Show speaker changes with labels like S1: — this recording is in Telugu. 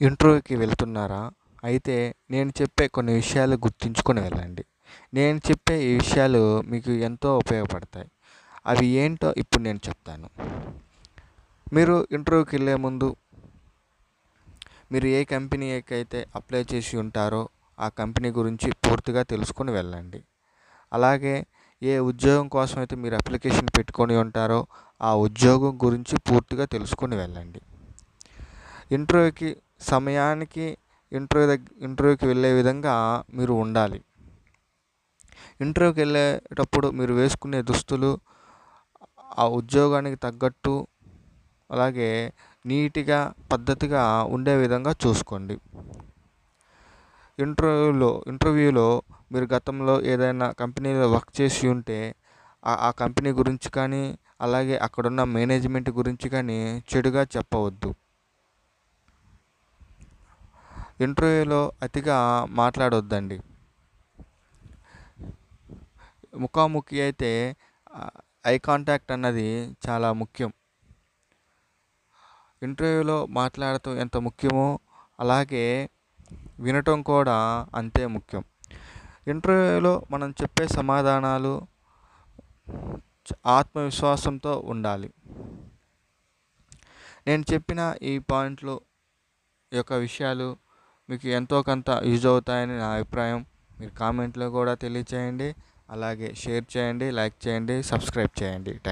S1: ఇంటర్వ్యూకి వెళ్తున్నారా? అయితే నేను చెప్పే కొన్ని విషయాలు గుర్తుంచుకొని వెళ్ళండి. నేను చెప్పే ఈ విషయాలు మీకు ఎంతో ఉపయోగపడతాయి. అవి ఏంటో ఇప్పుడు నేను చెప్తాను. మీరు ఇంటర్వ్యూకి వెళ్ళే ముందు మీరు ఏ కంపెనీకి అయితే అప్లై చేసి ఉంటారో ఆ కంపెనీ గురించి పూర్తిగా తెలుసుకొని వెళ్ళండి. అలాగే ఏ ఉద్యోగం కోసం అయితే మీరు అప్లికేషన్ పెట్టుకొని ఉంటారో ఆ ఉద్యోగం గురించి పూర్తిగా తెలుసుకొని వెళ్ళండి. ఇంటర్వ్యూకి సమయానికి ఇంటర్వ్యూ దగ్గర ఇంటర్వ్యూకి వెళ్ళే విధంగా మీరు ఉండాలి. ఇంటర్వ్యూకి వెళ్ళేటప్పుడు మీరు వేసుకునే దుస్తులు ఆ ఉద్యోగానికి తగ్గట్టు అలాగే నీట్గా పద్ధతిగా ఉండే విధంగా చూసుకోండి. ఇంటర్వ్యూలో ఇంటర్వ్యూలో మీరు గతంలో ఏదైనా కంపెనీలో వర్క్ చేసి ఉంటే ఆ కంపెనీ గురించి కానీ అలాగే అక్కడున్న మేనేజ్మెంట్ గురించి కానీ చెడుగా చెప్పవద్దు. ఇంటర్వ్యూలో అతిగా మాట్లాడొద్దండి. ముఖాముఖి అయితే ఐ కాంటాక్ట్ అన్నది చాలా ముఖ్యం. ఇంటర్వ్యూలో మాట్లాడటం ఎంత ముఖ్యమో అలాగే వినటం కూడా అంతే ముఖ్యం. ఇంటర్వ్యూలో మనం చెప్పే సమాధానాలు ఆత్మవిశ్వాసంతో ఉండాలి. నేను చెప్పిన ఈ పాయింట్లు యొక్క విషయాలు మీకు ఎంతో కొంత యూజ్ అవుతాయని నా అభిప్రాయం. మీరు కామెంట్లో కూడా తెలియచేయండి. అలాగే షేర్ చేయండి లైక్ చేయండి సబ్స్క్రైబ్ చేయండి. థ్యాంక్